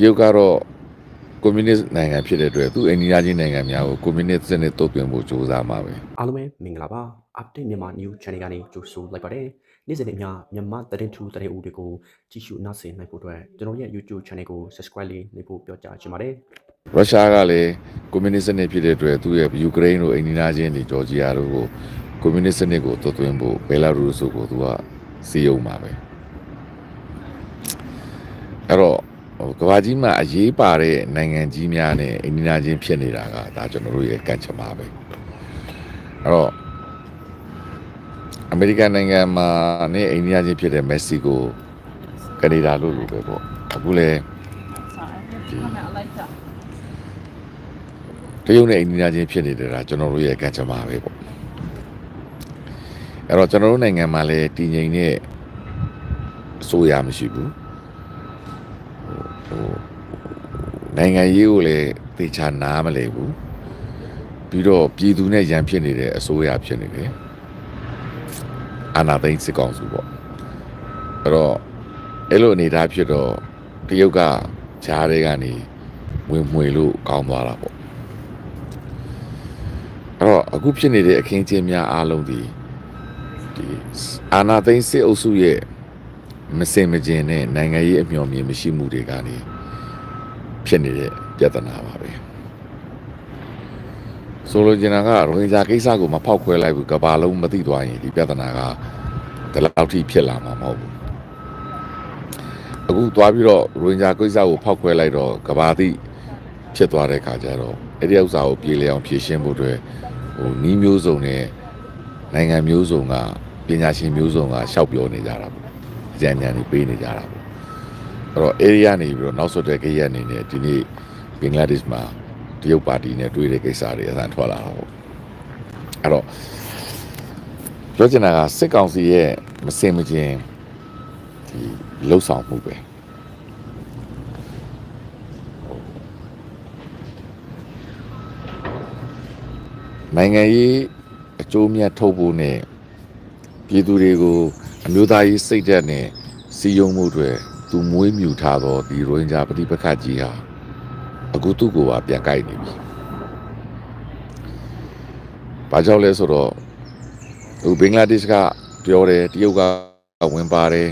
တရုတ်ကတော့ကွန်မြူနစ်နိုင်ငံဖြစ်တဲ့အတွက်သူ့အိန္ဒိယချင်းနိုင်ငံများကိုကွန်မြူနစ်စနစ်တုံ့ပြန်ဖို့ကြိုးစားမှာပဲအားလုံးပဲမင်္ဂလာပါ update မြန်မာ new channel ကနေကြိုဆိုလိုက်ပါတယ်နေ့စဉ်နဲ့အမျှမြန်မာသတင်းထူးသတင်းဦးတွေကိုကြည့်ရှုနားဆင်နိုင်ဖို့အတွက်ကျွန်တော်ရဲ့ YouTube channel ကို subscribe လေးလုပ်ဖို့ပြောကြားချင်ပါတယ်ရုရှားကလည်းကွန်မြူနစ်စနစ်ဖြစ်တဲ့အတွက်သူ့ရဲ့ယူကရိန်းတို့အိန္ဒိယချင်းတွေဂျော်ဂျီယာတို့ကိုကွန်မြူနစ်စနစ်ကိုသွတ်သွင်းဖို့ဘယ်လာရုစ်ကိုသူကစီယုံမှာပဲအဲ့တော့ ဟိုကမ္ဘာကြီးမှာအရေးပါတဲ့နိုင်ငံကြီးများနဲ့အိန္ဒိယချင်းဖြစ်နေတာကဒါကျွန်တော်တို့ရဲ့ကန့်ချမာပဲအဲ့တော့အမေရိကန်နိုင်ငံမှာနဲ့အိန္ဒိယချင်းဖြစ်တဲ့မက္ကဆီကိုကနေဒါလို့လို့ပဲပေါ့အခုလည်း Sorry, I like that. တရုတ်နဲ့အိန္ဒိယချင်းဖြစ်နေတဲ့ဒါကျွန်တော်တို့ရဲ့ကံကြမ္မာပဲပေါ့အဲ့တော့ကျွန်တော်တို့နိုင်ငံမှာလည်းတည်ငြိမ်တဲ့အစိုးရမရှိဘူး နိုင်ငံရေးကိုလည်းသေချာနားမလည်ဘူးပြီးတော့ပြည်သူနဲ့ရန်ဖြစ်နေတဲ့အစိုးရဖြစ်နေတယ်အာဏာသိမ်းစစ်ကောင်စုပေါ့အဲ့တော့အဲ့လိုအနေအထားဖြစ်တော့တရုတ်ကဂျားတွေကနေဝင်မှွေလို့ကောင်းသွားတာပေါ့အဲ့တော့အခုဖြစ်နေတဲ့အခင်းအကျင်းများအားလုံးဒီဒီအာနာသိန်းစစ်အုပ်စုရဲ့မစင်မကျင်တဲ့နိုင်ငံရေးအမျှော်မြင်မရှိမှုတွေကနေ ဖြစ်နေတဲ့ပြဿနာပါပဲဆိုလိုချင်တာကရိုဟင်ဂျာကိစ္စကိုမဖောက်ခွဲလိုက်ဘူးကမ္ဘာလုံးမသိသွားရင်ဒီပြဿနာကဒီလောက်ထိဖြစ်လာမှာမဟုတ်ဘူးအခုသွားပြီးတော့ရိုဟင်ဂျာကိစ္စကိုဖောက်ခွဲလိုက်တော့ကမ္ဘာသိဖြစ်သွားတဲ့ခါကျတော့အဲ့ဒီဥစ္စာကိုပြေလည်အောင်ဖြေရှင်းဖို့အတွက်ဟိုနီးမျိုးစုံနဲ့နိုင်ငံမျိုးစုံကပညာရှင်မျိုးစုံကရှောက်ပြောနေကြတာပေါ့အကြံဉာဏ်တွေပေးနေကြတာပေါ့ အဲ့တော့ area နေပြီးတော့နောက်ဆွတ်တဲ့ကိရက်အနေနဲ့ဒီနေ့ဘင်္ဂလားဒေ့ရှ်မှာတရုတ်ပါတီနဲ့တွေ့တဲ့ကိစ္စတွေအဆန်ထွက်လာတာပေါ့အဲ့တော့ပြောချင်တာကစစ်ကောင်စီရဲ့မစင်မချင်းဒီလှုပ်ဆောင်မှုပဲနိုင်ငံရေးအကျိုးမြတ်ထုတ်ဖို့နဲ့ပြည်သူတွေကိုအမျိုးသားရေးစိတ်ဓာတ်နဲ့စီယုံမှုတွေ သူမွေးမြူထားသောဒီရိုဟင်ဂျာပဋိပက္ခကြီးဟာအခုသူ့ကိုယ်ပါပြန်ကြိုက်နေပြီ။ဘာကြောင့်လဲဆိုတော့ဟိုဘင်္ဂလားဒေ့ရှ်ကပြောတယ်တရုတ်ကဝင်ပါတယ်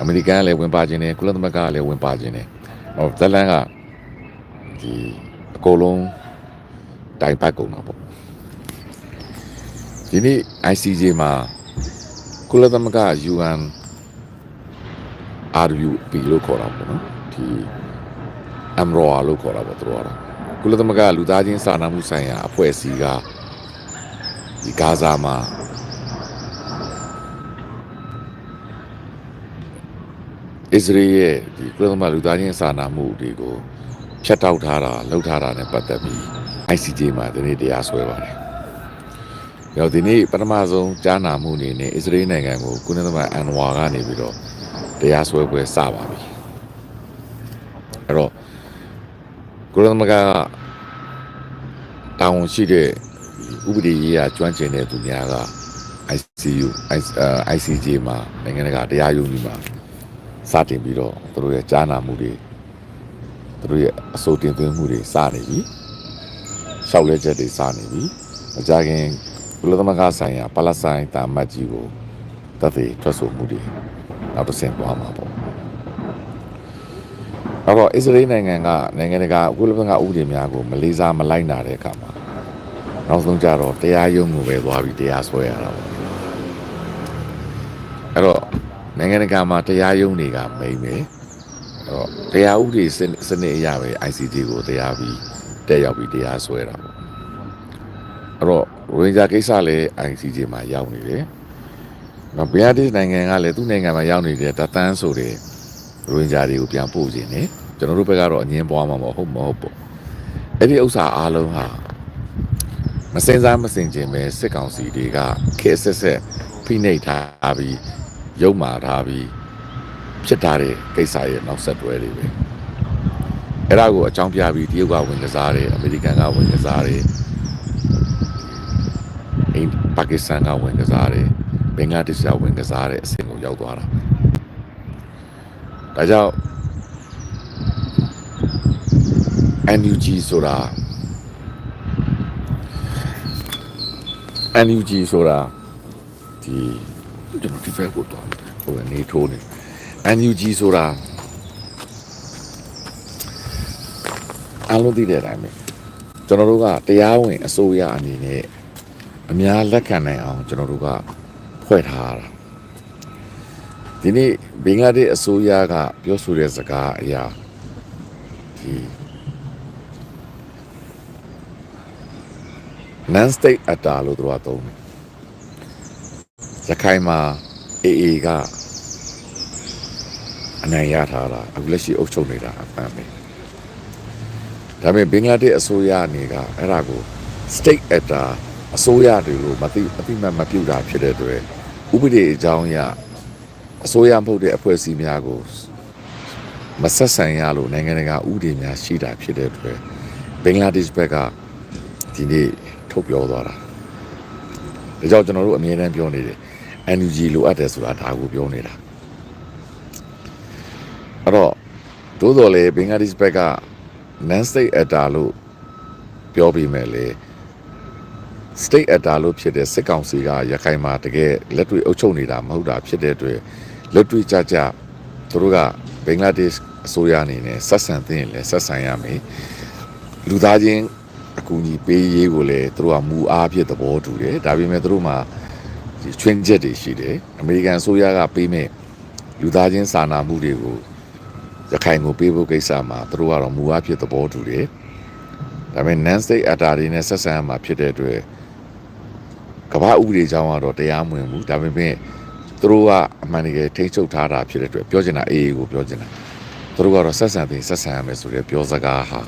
အမေရိကန်ကလည်းဝင်ပါခြင်းတယ်ကုလသမဂ္ဂကလည်းဝင်ပါခြင်းတယ်။ဟောဇလန်ကဒီအကုန်လုံးတိုင်ပတ်ကုန်တာပေါ့ဒီနေ့ ICJ မှာကုလသမဂ္ဂ UN RUP လို့ခေါ်တာပေါ့နော်ဒီ UNRWA လို့ခေါ်တာပေါ့သူတို့ကတော့ကုလသမဂ္ဂလူသားချင်းစာနာမှုဆိုင်ရာအဖွဲ့အစည်းကဒီဂါဇာမှာအစ္စရေးရဲ့ဒီကုလသမဂ္ဂလူသားချင်းစာနာမှုတွေကိုဖျက်တောက်ထားတာလှုပ်ထားတာနဲ့ပတ်သက်ပြီး ICJ မှာဒီနေ့တရားစွဲပါတယ်။ရောဒီနေ့ပထမဆုံးကြားနာမှုအနေနဲ့အစ္စရေးနိုင်ငံကိုကုလသမဂ္ဂအန်ဝါကနေပြီးတော့ တရားစွဲပွဲစပါပြီ။အဲ့တော့ကုလသမဂ္ဂကတာဝန်ရှိတဲ့ဥပဒေရေးရာကျွမ်းကျင်တဲ့သူများက ICU ICJ မှာနိုင်ငံတကာတရားရုံးကြီးမှာစတင်ပြီးတော့သူတို့ရဲ့ကြားနာမှုတွေသူတို့ရဲ့အစိုးတင်သွင်းမှုတွေစနေပြီ။ရှောက်လဲချက်တွေစနေပြီ။မကြခင်ကုလသမဂ္ဂဆိုင်ရာပါလက်ဆိုင်တာမတ်ကြီးကိုတသက်ထွက်ဆိုမှုတွေ နောက်တစ်ဆင့်သွားမှာပေါ့အဲ့တော့အစ္စရေးနိုင်ငံကနိုင်ငံတကာကုလသမဂ္ဂဥပဒေများကိုမလေးစားမလိုက်နာတဲ့အခါမှာနောက်ဆုံးကြတော့တရားရုံးကိုပဲသွားပြီးတရားစွဲရတာပေါ့အဲ့တော့နိုင်ငံတကာမှာတရားရုံးတွေကမိမ့်မယ်အဲ့တော့တရားဥပဒေစနစ်စနစ်အရပဲ ICJ ကိုတရားပြီးတက်ရောက်ပြီးတရားစွဲတာပေါ့အဲ့တော့ရိုဟင်ဂျာကိစ္စလည်း ICJ မှာရောက်နေတယ်။ နောက်ဘင်္ဂလားဒေ့ရှ်နိုင်ငံကလည်းသူ့နိုင်ငံမှာရောက်နေတဲ့တသန်းဆိုတဲ့ရိုဟင်ဂျာတွေကိုပြန်ပို့ခြင်းနဲ့ကျွန်တော်တို့ဘက်ကတော့အငင်းပွားမှာမဟုတ်မဟုတ်ပေါ့။အဲ့ဒီဥစ္စာအားလုံးဟာမစင်စားမစင်ကျင်ပဲစစ်ကောင်စီတွေကခေတ်ဆက်ဆက်ဖိနှိပ်ထားပြီးရုပ်မာထားပြီးဖြစ်ထားတဲ့ကိစ္စရဲ့နောက်ဆက်တွဲတွေပဲ။အဲ့ဒါကိုအကြောင်းပြပြီးတရုတ်ကဝင်ကစားတယ်အမေရိကန်ကဝင်ကစားတယ်အိန္ဒိပါကစ္စတန်ကဝင်ကစားတယ် ဘင်္ဂလားဒေ့ရှ်ကဝင်ကစားတဲ့အဆင့်ကိုရောက်သွားတာဒါကြောင့် NUG ဆိုတာ NUG ဆိုတာဒီကျွန်တော်ဒီဘက်ကိုတော့ဟိုကနေထိုးနေ NUG ဆိုတာအားလုံးသိတဲ့အတိုင်းပဲကျွန်တော်တို့ကတရားဝင်အစိုးရအနေနဲ့အများလက်ခံနိုင်အောင်ကျွန်တော်တို့က ဖွဲ့ထားတာဒီနေ့ဘင်္ဂလားဒေ့ရှ်အစိုးရကပြောဆိုတဲ့စကားအရာဒီ non state actor လို့သူတို့ကသုံးတယ်ရခိုင်မှာ AA ကအနိုင်ရထားတာအခုလက်ရှိအုပ်ချုပ်နေတာအမှန်ပဲဒါပေမဲ့ဘင်္ဂလားဒေ့ရှ်အစိုးရအနေကအဲ့ဒါကို state actor အစိုးရတွေလို့မသိအသိမှတ်မပြုတာဖြစ်တဲ့အတွက် ဥပဒေအကြောင်းအရအစိုးရမဟုတ်တဲ့အဖွဲ့အစည်းများကိုမဆက်ဆံရလို့နိုင်ငံတကာဥပဒေများရှိတာဖြစ်တဲ့အတွက်ဘင်္ဂလားဒေ့ရှ်ဘက်ကဒီနေ့ထုတ်ပြောသွားတာဒါကြောင့်ကျွန်တော်တို့အမြဲတမ်းပြောနေတယ် NUG လိုအပ်တယ်ဆိုတာဒါကိုပြောနေတာအဲ့တော့သို့တော်လေဘင်္ဂလားဒေ့ရှ်ဘက်က non state actor လို့ပြောပြီးမဲ့လေ state actor လို့ဖြစ်တဲ့စစ်ကောင်စီကရခိုင်မှာတကယ်လက်တွေ့အုပ်ချုပ်နေတာမဟုတ်တာဖြစ်တဲ့အတွက်လက်တွေ့ကြကြသူတို့ကဘင်္ဂလားဒေ့ရှ်အစိုးရအနေနဲ့ဆက်ဆံသင့်ရင်လည်းဆက်ဆံရမယ်လူသားချင်းအကူအညီပေးရေးကိုလည်းသူတို့ကမူအားဖြင့်သဘောတူတယ်ဒါပေမဲ့သူတို့မှာဒီချွင်းချက်တွေရှိတယ်အမေရိကန်အစိုးရကပေးမဲ့လူသားချင်းစာနာမှုတွေကိုရခိုင်ကိုပေးဖို့ကိစ္စမှာသူတို့ကတော့မူအားဖြင့်သဘောတူတယ်ဒါပေမဲ့ non state actor တွေနဲ့ဆက်ဆံရမှာဖြစ်တဲ့အတွက် ကမ္ဘာဥပဒေကြောင်းကတော့တရားမဝင်ဘူးဒါပေမဲ့သူတို့ကအမှန်တကယ်ထိန်းချုပ်ထားတာဖြစ်တဲ့အတွက်ပြောချင်တာအေးအေးကိုပြောချင်တာသူတို့ကတော့ဆက်ဆံပြီးဆက်ဆံရမယ်ဆိုတဲ့ပြောစကားဟာ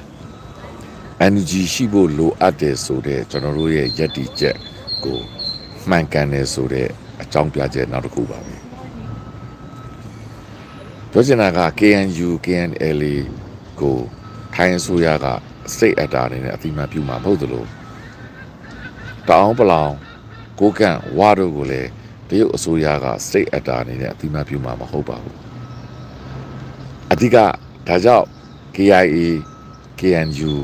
energy ရှိဖို့လိုအပ်တယ်ဆိုတဲ့ကျွန်တော်တို့ရဲ့ယက်တီချက်ကိုမှန်ကန်တယ်ဆိုတဲ့အကြောင်းပြချက်နောက်တစ်ခုပါပဲပြောချင်တာက KNU KNLA ကိုထိုင်းအစိုးရက state actor အနေနဲ့အတိအမှန်ပြုမှာမဟုတ်သလိုတောင်ပလောင် ကိုကန့်ဝါတို့ကိုလည်းတရုတ်အစိုးရက state actor အနေနဲ့အတိအမှန်ပြုမှာမဟုတ်ပါဘူးအဓိကဒါကြောင့် KIA KNU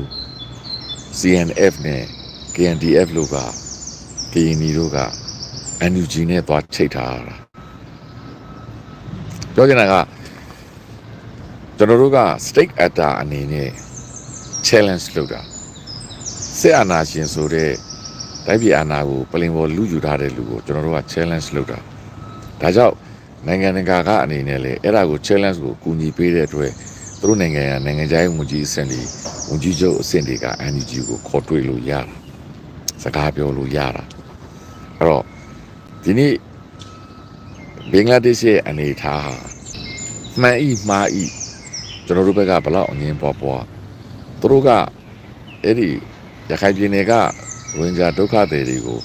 CNF နဲ့ KNDF လို့က KNI တို့က NUG နဲ့သွားချိတ်ထားတာပြောချင်တာကကျွန်တော်တို့က state actor အနေနဲ့ challenge လုပ်တာစစ်အာဏာရှင်ဆိုတဲ့ တိုင်းပြည်အာဏာကိုပလင်ပေါ်လူယူထားတဲ့လူကိုကျွန်တော်တို့က challenge လုပ်တာဒါကြောင့်နိုင်ငံတကာကအနေနဲ့လေအဲ့ဒါကို challenge ကိုကူညီပေးတဲ့အတွက်သူတို့နိုင်ငံရနိုင်ငံခြားရေးဝန်ကြီးအဆင့်တွေဝန်ကြီးချုပ်အဆင့်တွေက NUG ကိုခေါ်တွေ့လို့ရတာစကားပြောလို့ရတာအဲ့တော့ဒီနေ့ဘင်္ဂလားဒေ့ရှ်ရဲ့အနေအထားဟာမှန်ဤမှားဤကျွန်တော်တို့ဘက်ကဘလောက်အငင်းပွားပွားသူတို့ကအဲ့ဒီရခိုင်ပြည်နယ်က ဝင်ကြဒုက္ခသည်တွေကို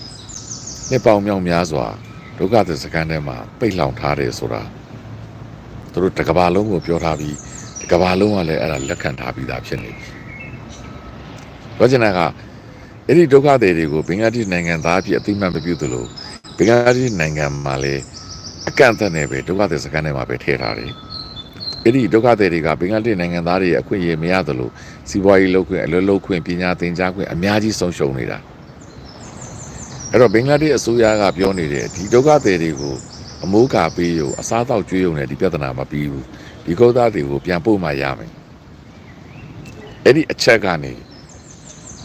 နှစ်ပေါင်းမြောက်များစွာဒုက္ခသည်စခန်းထဲမှာပိတ်လှောင်ထားတယ်ဆိုတာသူတို့တစ်ကမ္ဘာလုံးကိုပြောထားပြီးတစ်ကမ္ဘာလုံးကလည်းအဲ့ဒါလက်ခံထားပြီးသားဖြစ်နေပြီ။ပြောချင်တာကအဲ့ဒီဒုက္ခသည်တွေကိုဘင်္ဂလားဒေ့ရှ်နိုင်ငံသားအဖြစ်အသိမှတ်မပြုသလိုဘင်္ဂလားဒေ့ရှ်နိုင်ငံမှာလည်းအကန့်အသတ်နဲ့ပဲဒုက္ခသည်စခန်းထဲမှာပဲထည့်ထားတယ်။အဲ့ဒီဒုက္ခသည်တွေကဘင်္ဂလားဒေ့ရှ်နိုင်ငံသားတွေအခွင့်အရေးမရသလိုစီးပွားရေးလုပ်ခွင့်အလုပ်လုပ်ခွင့်ပညာသင်ကြားခွင့်အများကြီးဆုံးရှုံးနေတာ။ အဲ့တော့ဘင်္ဂလားဒေ့ရှ်အစိုးရကပြောနေတဲ့ဒီဒုက္ခသည်တွေကိုအမိုးကာပေးရုံအစားအသောက်ကျွေးရုံနဲ့ဒီပြဿနာမပြီးဘူး။ဒီကုသတွေကိုပြန်ပို့မှရမယ်။အဲ့ဒီအချက်ကနေ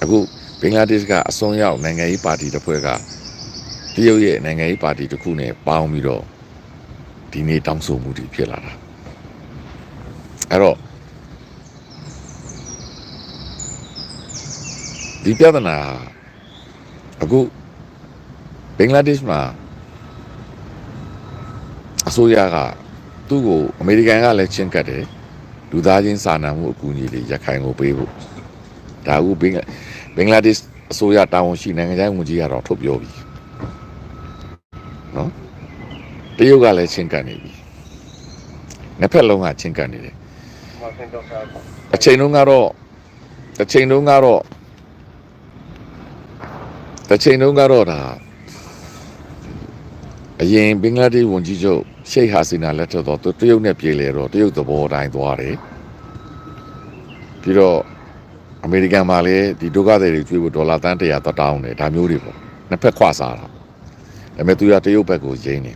အခုဘင်္ဂလားဒေ့ရှ်ကအစွန်းရောက်နိုင်ငံရေးပါတီတစ်ဖွဲ့ကတရုတ်ရဲ့နိုင်ငံရေးပါတီတစ်ခုနဲ့ပေါင်းပြီးတော့ဒီနေ့တောင်းဆိုမှုတွေဖြစ်လာတာအဲ့တော့ဒီပြဿနာအခု ဘင်္ဂလားဒေ့ရှ်မှာအစိုးရကသူ့ကိုအမေရိကန်ကလည်းချင်းကတ်တယ်လူသားချင်းစာနာမှုအကူအညီတွေရခိုင်ကိုပေးဖို့ဒါအခုဘင်္ဂဘင်္ဂလားဒေ့ရှ်အစိုးရတာဝန်ရှိနိုင်ငံခြားရေးဝန်ကြီးကတော့ထုတ်ပြောပြီနော်တရုတ်ကလည်းချင်းကတ်နေပြီနှစ်ဖက်လုံးကချင်းကတ်နေတယ်အချိန်တုန်းကတော့အချိန်တုန်းကတော့အချိန်တုန်းကတော့ဒါ အရင်ဘင်္ဂလားဒေ့ရှ်ဝန်ကြီးချုပ်ရှိတ်ဟာစီနာလက်ထက်တော့သူတရုတ်နဲ့ပြေးလေတော့တရုတ်သဘောတိုင်းသွားတယ်ပြီးတော့အမေရိကန်မှာလည်းဒီဒုက္ခသည်တွေကျွေးဖို့ဒေါ်လာတန်း100တော့တောင်းတယ်ဒါမျိုးတွေပေါ့နှစ်ဖက်ခွစားတာဒါပေမဲ့သူကတရုတ်ဘက်ကိုရင်းနေ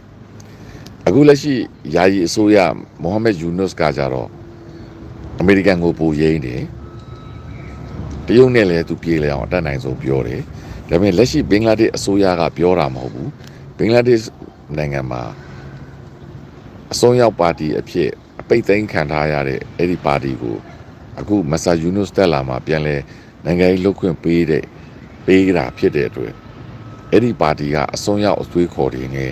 အခုလက်ရှိယာယီအစိုးရမိုဟာမက်ယူနုစ်ကကြတော့အမေရိကန်ကိုပိုရင်းနေတရုတ်နဲ့လည်းသူပြေးလဲအောင်အတတ်နိုင်ဆုံးပြောတယ်ဒါပေမဲ့လက်ရှိဘင်္ဂလားဒေ့ရှ်အစိုးရကပြောတာမဟုတ်ဘူး ဘင်္ဂလားဒေ့ရှ်နိုင်ငံမှာအစွန်းရောက်ပါတီအဖြစ်အပိတ်သိမ်းခံထားရတဲ့အဲ့ဒီပါတီကိုအခုမဆာယူနုစ်တက်လာမှာပြန်လဲနိုင်ငံရေးလုတ်ခွင့်ပေးတဲ့ပေးတာဖြစ်တဲ့အတွက်အဲ့ဒီပါတီကအစွန်းရောက်အသွေးခေါ်တွေနဲ့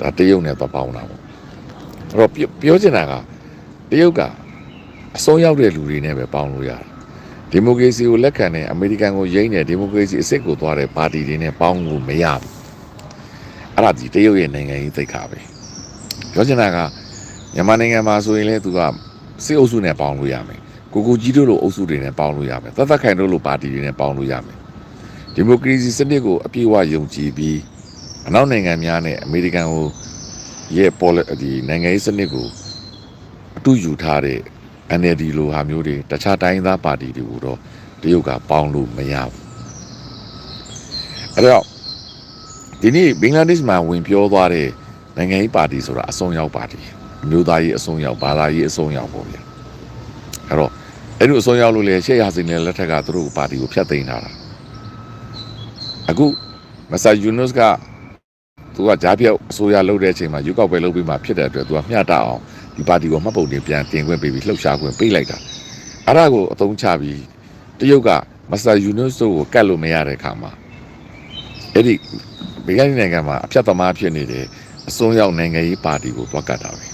ဒါတရုတ်နဲ့တော့ပေါင်းတာပေါ့အဲ့တော့ပြောပြောချင်တာကတရုတ်ကအစွန်းရောက်တဲ့လူတွေနဲ့ပဲပေါင်းလို့ရတယ်ဒီမိုကရေစီကိုလက်ခံတဲ့အမေရိကန်ကိုယိမ်းတဲ့ဒီမိုကရေစီအစ်စ်ကိုသွားတဲ့ပါတီတွေနဲ့ပေါင်းလို့မရဘူး အဲ့ဒါဒီတရုတ်ရဲ့နိုင်ငံရေးသိက္ခာပဲပြောချင်တာကမြန်မာနိုင်ငံမှာဆိုရင်လေသူကစစ်အုပ်စုနဲ့ပေါင်းလို့ရမယ်ကိုကိုကြီးတို့လိုအုပ်စုတွေနဲ့ပေါင်းလို့ရမယ်သက်သက်ခိုင်တို့လိုပါတီတွေနဲ့ပေါင်းလို့ရမယ်ဒီမိုကရေစီစနစ်ကိုအပြည့်အဝယုံကြည်ပြီးအနောက်နိုင်ငံများနဲ့အမေရိကန်ကိုရဲ့ပေါ်ဒီနိုင်ငံရေးစနစ်ကိုအတူယူထားတဲ့ NLD လိုဟာမျိုးတွေတခြားတိုင်းသားပါတီတွေကိုတော့တရုတ်ကပေါင်းလို့မရဘူးအဲ့တော့ ဒီနေ့ဘင်္ဂလားဒေ့ရှ်မှာဝင်ပြောသွားတဲ့နိုင်ငံရေးပါတီဆိုတာအစွန်းရောက်ပါတီအမျိုးသားရေးအစွန်းရောက်ဘာသာရေးအစွန်းရောက်ပေါ့ဗျာအဲ့တော့အဲ့လိုအစွန်းရောက်လို့လေရှေ့ရစင်းနဲ့လက်ထက်ကသူတို့ပါတီကိုဖျက်သိမ်းထားတာအခုမဆာယူနုစ်ကသူကဂျားပြောက်အစိုးရလုပ်တဲ့အချိန်မှာယူကောက်ပဲလုပ်ပြီးမှဖြစ်တဲ့အတွက်သူကမျှတအောင်ဒီပါတီကိုမှတ်ပုံတင်ပြန်တင်ခွင့်ပေးပြီးလှုပ်ရှားခွင့်ပေးလိုက်တာအဲ့ဒါကိုအသုံးချပြီးတရုတ်ကမဆာယူနုစ်တို့ကိုကတ်လို့မရတဲ့ခါမှာအဲ့ဒီ ဘေဂန်နိုင်ငံမှာအဖြတ်သမားဖြစ်နေတဲ့အစွန်းရောက်နိုင်ငံရေးပါတီကိုတွားကတ်တာပဲ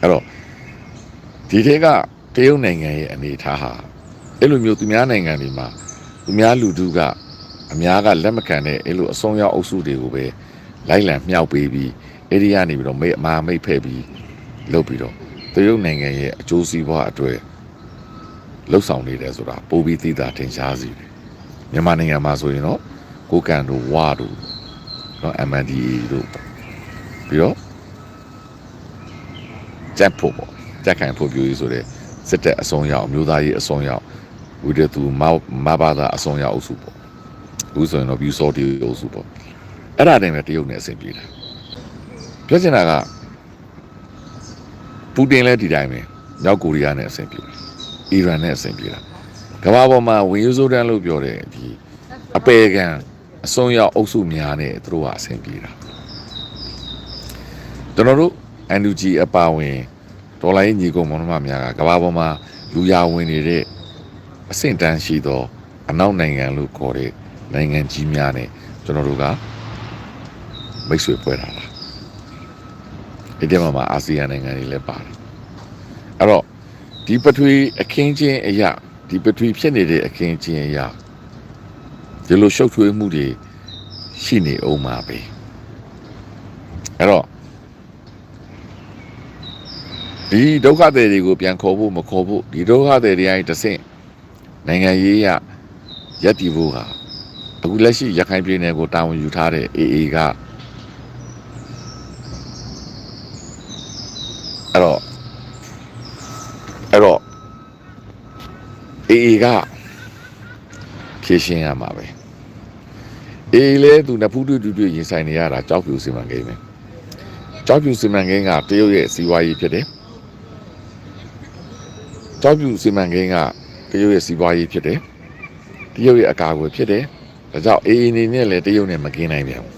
အဲ့တော့ဒီထဲကတရုတ်နိုင်ငံရဲ့အနေအထားဟာအဲ့လိုမျိုးသူများနိုင်ငံတွေမှာသူများလူထုကအများကလက်မခံတဲ့အဲ့လိုအစွန်းရောက်အုပ်စုတွေကိုပဲလိုက်လံမြှောက်ပေးပြီးအဲ့ဒီကနေပြီးတော့မိတ်အမာမိတ်ဖဲ့ပြီးလုပ်ပြီးတော့တရုတ်နိုင်ငံရဲ့အကျိုးစီးပွားအတွက်လှုပ်ဆောင်နေတယ်ဆိုတာပိုပြီးသိတာထင်ရှားစီတယ်မြန်မာနိုင်ငံမှာဆိုရင်တော့ ကိုကန်တို့ဝါတို့နော် MNDA တို့ပြီးတော့ကြက်ဖို့ပေါ့ကြက်ခိုင်ဖို့ပြူရေးဆိုတဲ့စစ်တပ်အစုံရောက်အမျိုးသားရေးအစုံရောက်ဝိဒသူမမဘာသာအစုံရောက်အုပ်စုပေါ့အခုဆိုရင်တော့ပြူစောတီအုပ်စုပေါ့အဲ့ဒါတည်းပဲတရုတ်နဲ့အဆင်ပြေတာပြောချင်တာကပူတင်လည်းဒီတိုင်းပဲမြောက်ကိုရီးယားနဲ့အဆင်ပြေတယ်အီရန်နဲ့အဆင်ပြေတာကမ္ဘာပေါ်မှာဝင်ယူဆိုတန်းလို့ပြောတယ်ဒီအပေကန် အစုံရောက်အုပ်စုများနဲ့သူတို့ကအဆင်ပြေတာကျွန်တော်တို့ NUG အပါဝင်ဒေါ်လာရေးညီကုံမောင်နှမများကကမ္ဘာပေါ်မှာလူရဝင်နေတဲ့အဆင့်တန်းရှိသော အနောက်နိုင်ငံလို့ခေါ်တဲ့နိုင်ငံကြီးများနဲ့ကျွန်တော်တို့ကမိတ်ဆွေဖွဲ့တာလားဒီတဲမှာမှာအာဆီယံနိုင်ငံတွေလည်းပါတယ်အဲ့တော့ဒီပထဝီအခင်းချင်းအရာဒီပထဝီဖြစ်နေတဲ့အခင်းချင်းအရာ ဒီလိုရှုပ်ထွေးမှုတွေရှိနေအောင်ပါပဲအဲ့တော့ဒီဒုက္ခသည်တွေကိုပြန်ခေါ်ဖို့မခေါ်ဖို့ဒီဒုက္ခသည်တွေတိုင်းတစ်ဆင့်နိုင်ငံရေးရရပ်တည်ဖို့ဟာအခုလက်ရှိရခိုင်ပြည်နယ်ကိုတာဝန်ယူထားတဲ့ AA ကအဲ့တော့အဲ့တော့ AA ကဖြည့်ရှင်းရမှာပဲ AA လဲသူနဖူးတူတူတူရင်ဆိုင်နေရတာကြောက်ပြူစီမံကိန်းပဲကြောက်ပြူစီမံကိန်းကတရုတ်ရဲ့စီးပွားရေးဖြစ်တယ်ကြောက်ပြူစီမံကိန်းကတရုတ်ရဲ့စီးပွားရေးဖြစ်တယ်တရုတ်ရဲ့အကာအကွယ်ဖြစ်တယ်ဒါကြောင့်အေးအေးနေနဲ့လည်းတရုတ်နဲ့မကင်းနိုင်ပြန်ဘူး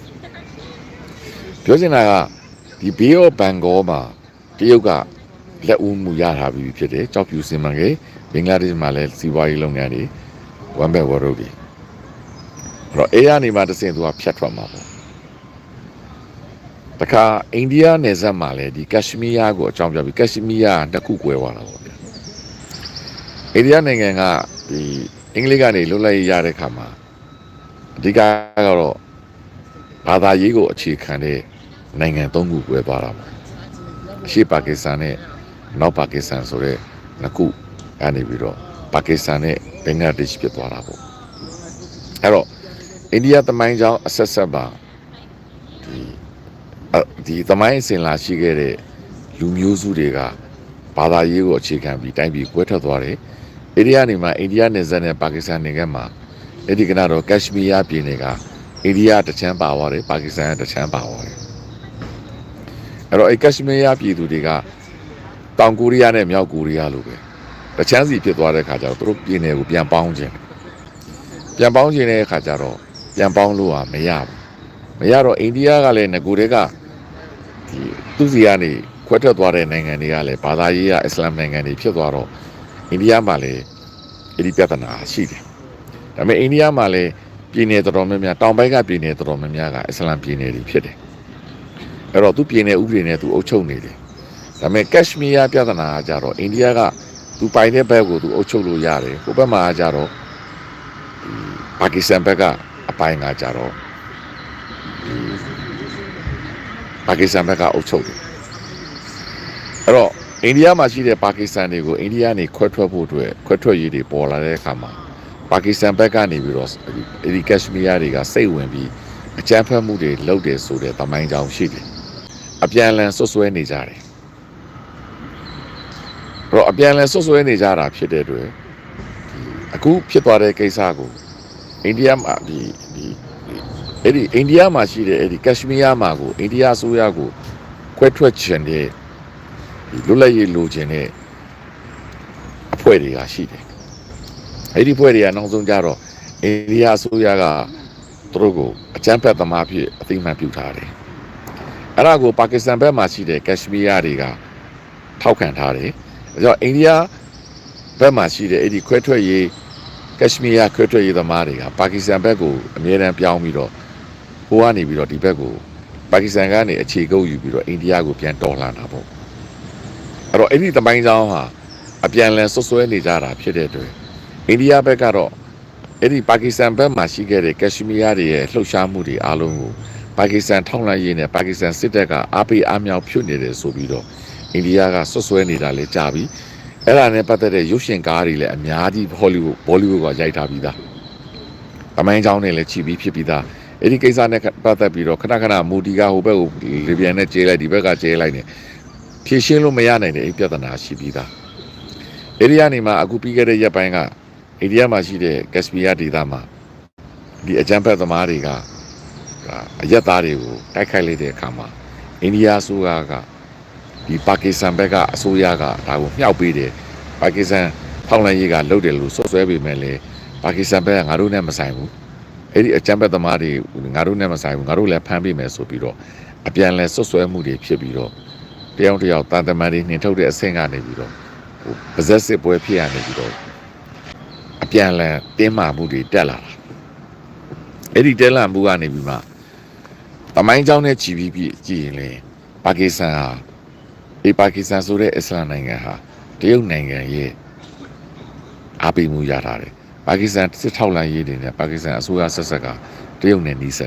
ပြောချင်တာကဒီ Bay of Bengal မှာတရုတ်ကလက်ဦးမှုရထားပြီးဖြစ်တယ်ကြောက်ပြူစီမံကိန်းဘင်္ဂလားဒေ့ရှ်မှာလည်းစီးပွားရေးလုပ်ငန်းတွေ One Belt One Road တွေအဲ့တော့ အေးရနေမှာတစ်စင်သူကဖြတ်ထွက်မှာပေါ့တခါအိန္ဒိယနယ်စပ်မှာလည်းဒီကက်ရှမီးယားကိုအကြောင်းပြပြီးကက်ရှမီးယားကတစ်ခုကွဲသွားတာပေါ့ဗျာအိန္ဒိယနိုင်ငံကဒီအင်္ဂလိပ်ကနေလွတ်လပ်ရေးရတဲ့ခါမှာအဓိကကတော့ဘာသာရေးကိုအခြေခံတဲ့နိုင်ငံသုံးခုကွဲသွားတာပေါ့အရှေ့ပါကစ္စတန်နဲ့အနောက်ပါကစ္စတန်ဆိုတဲ့နှစ်ခုကနေပြီးတော့ပါကစ္စတန်နဲ့ဘင်္ဂလားဒေ့ရှ်ဖြစ်သွားတာပေါ့အဲ့တော့ အိန္ဒိယသမိုင်းကြောင်းအဆက်ဆက်ပါဒီအဒီသမိုင်းအစဉ်လာရှိခဲ့တဲ့လူမျိုးစုတွေကဘာသာရေးကိုအခြေခံပြီးတိုင်းပြည်ကွဲထွက်သွားတယ်အိန္ဒိယနေမှာအိန္ဒိယနယ်စပ်နဲ့ပါကစ္စတန်နိုင်ငံမှာအဲ့ဒီကကတော့ကက်ရှမီးယားပြည်နယ်ကအိန္ဒိယတချမ်းပါသွားတယ်ပါကစ္စတန်ကတချမ်းပါသွားတယ်အဲ့တော့အဲ့ကက်ရှမီးယားပြည်သူတွေကတောင်ကိုရီးယားနဲ့မြောက်ကိုရီးယားလိုပဲတချမ်းစီဖြစ်သွားတဲ့ခါကျတော့သူတို့ပြည်နယ်ကိုပြန်ပေါင်းခြင်းပြန်ပေါင်းခြင်းတဲ့အခါကျတော့ ပြန်ပေါင်းလို့ဟာမရဘူးမရတော့အိန္ဒိယကလည်းငကိုတွေကဒီသူစီကနေခွဲထွက်သွားတဲ့နိုင်ငံတွေကလည်းဘာသာရေးကအစ္စလာမ်နိုင်ငံတွေဖြစ်သွားတော့အိန္ဒိယမှာလည်းအဲ့ဒီပြဿနာရှိတယ်ဒါပေမဲ့အိန္ဒိယမှာလည်းပြည်နယ်တော်တော်များများတောင်ဘက်ကပြည်နယ်တော်တော်များများကအစ္စလာမ်ပြည်နယ်တွေဖြစ်တယ်အဲ့တော့သူပြည်နယ်ဥပဒေနဲ့သူအုပ်ချုပ်နေတယ်ဒါပေမဲ့ကက်ရှမီးယားပြဿနာကကြတော့အိန္ဒိယကသူပိုင်တဲ့ဘက်ကိုသူအုပ်ချုပ်လို့ရတယ်ဟိုဘက်မှာကကြတော့ဒီပါကစ္စတန်ဘက်က အပိုင်ကကြတော့ဒီပါကစ္စတန်ဘက်ကအုပ်ချုပ်တယ်အဲ့တော့အိန္ဒိယမှာရှိတဲ့ပါကစ္စတန်တွေကိုအိန္ဒိယနေခွဲထွက်ဖို့အတွက်ခွဲထွက်ရေးတွေပေါ်လာတဲ့အခါမှာပါကစ္စတန်ဘက်ကနေပြီးတော့အဲ့ဒီကက်ရှမီးယားတွေကစိတ်ဝင်ပြီးအကြမ်းဖက်မှုတွေလုပ်တယ်ဆိုတဲ့သမိုင်းကြောင်းရှိတယ်အပြန်အလှန်ဆွဆွဲနေကြတယ်အဲ့တော့အပြန်အလှန်ဆွဆွဲနေကြတာဖြစ်တဲ့အတွက်ဒီအခုဖြစ်သွားတဲ့ကိစ္စကို အိန္ဒိယမှာဒီဒီဒီအဲ့ဒီအိန္ဒိယမှာရှိတဲ့အဲ့ဒီကက်ရှမီးယားမှာကိုအိန္ဒိယအစိုးရကိုခွဲထွက်ခြင်းတဲ့ဒီလွတ်လပ်ရေးလိုချင်တဲ့အဖွဲ့တွေကရှိတယ်အဲ့ဒီအဖွဲ့တွေကနောက်ဆုံးကြတော့အိန္ဒိယအစိုးရကသူတို့ကိုအကြမ်းဖက်သမားဖြစ်အသိအမှတ်ပြုထားတယ်အဲ့ဒါကိုပါကစ္စတန်ဘက်မှာရှိတဲ့ကက်ရှမီးယားတွေကထောက်ခံထားတယ်အဲကြောင့်အိန္ဒိယဘက်မှာရှိတဲ့အဲ့ဒီခွဲထွက်ရေး ကက်ရှမီးယားခွဲထွက်ရေးသမားတွေကပါကစ္စတန်ဘက်ကိုအမြဲတမ်းပြောင်းပြီးတော့ဟိုကနေပြီးတော့ဒီဘက်ကိုပါကစ္စတန်ကနေအခြေကုပ်ယူပြီးတော့အိန္ဒိယကိုပြန်တော်လှန်တာပေါ့အဲ့တော့အဲ့ဒီတမိုင်းကြောင်းဟာအပြန်အလှန်ဆွဆွဲနေကြတာဖြစ်တဲ့အတွက်အိန္ဒိယဘက်ကတော့အဲ့ဒီပါကစ္စတန်ဘက်မှာရှိခဲ့တဲ့ကက်ရှမီးယားတွေရဲ့လှုပ်ရှားမှုတွေအားလုံးကိုပါကစ္စတန်ထောက်လှမ်းရေးနဲ့ပါကစ္စတန်စစ်တပ်ကအားပေးအားမြောက်ဖြုတ်နေတယ်ဆိုပြီးတော့အိန္ဒိယကဆွဆွဲနေတာလည်းကြာပြီ အဲ့ဒါနဲ့ပတ်သက်တဲ့ရုပ်ရှင်ကားတွေလည်းအများကြီးဟောလိဝုဒ်ဘောလိဝုဒ်ကရိုက်ထားပြီးသားတမိုင်းကြောင်းနဲ့လည်းချီပြီးဖြစ်ပြီးသားအဲ့ဒီကိစ္စနဲ့ပတ်သက်ပြီးတော့ခဏခဏမူတီကဟိုဘက်ကိုလေပြန်နဲ့ကျေးလိုက်ဒီဘက်ကကျေးလိုက်နေဖြည့်ရှင်းလို့မရနိုင်တဲ့အဲ့ဒီပြဿနာရှိပြီးသားအဲ့ဒီကနေမှအခုပြီးခဲ့တဲ့ရက်ပိုင်းကအိန္ဒိယမှာရှိတဲ့ကက်စပီးယားဒေသမှာဒီအကြမ်းဖက်သမားတွေကဒါအရက်သားတွေကိုတိုက်ခိုက်လိုက်တဲ့အခါမှာအိန္ဒိယအစိုးရက ဒီပါကစ္စတန်ဘက်ကအစိုးရကဒါကိုမြှောက်ပေးတယ်ပါကစ္စတန်ထောက်လှမ်းရေးကလုပ်တယ်လို့စွပ်စွဲပေမဲ့လည်းပါကစ္စတန်ဘက်ကငါတို့နဲ့မဆိုင်ဘူးအဲ့ဒီအကြမ်းဖက်သမားတွေငါတို့နဲ့မဆိုင်ဘူးငါတို့လည်းဖမ်းပေးမယ်ဆိုပြီးတော့အပြန်လဲစွပ်စွဲမှုတွေဖြစ်ပြီးတော့တယောက်တယောက်တာတမန်တွေနှင်ထုတ်တဲ့အဆင့်ကနေပြီးတော့ဟိုပါဇက်စစ်ပွဲဖြစ်ရနေပြီးတော့အပြန်လဲတင်းမာမှုတွေတက်လာတာအဲ့ဒီတက်လာမှုကနေပြီးမှတမိုင်းကြောင်းနဲ့ချီပြီးကြည့်ရင်လေပါကစ္စတန်ဟာ ဒီပါကစ္စတန်ဆိုတဲ့အစ္စလာမ်နိုင်ငံဟာတရုတ်နိုင်ငံရဲ့အားပေးမှုရထားတယ်ပါကစ္စတန်စစ်ထောက်လှမ်းရေးတွေနဲ့ပါကစ္စတန်အစိုးရဆက်ဆက်ကတရုတ်နဲ့နှီးစပ်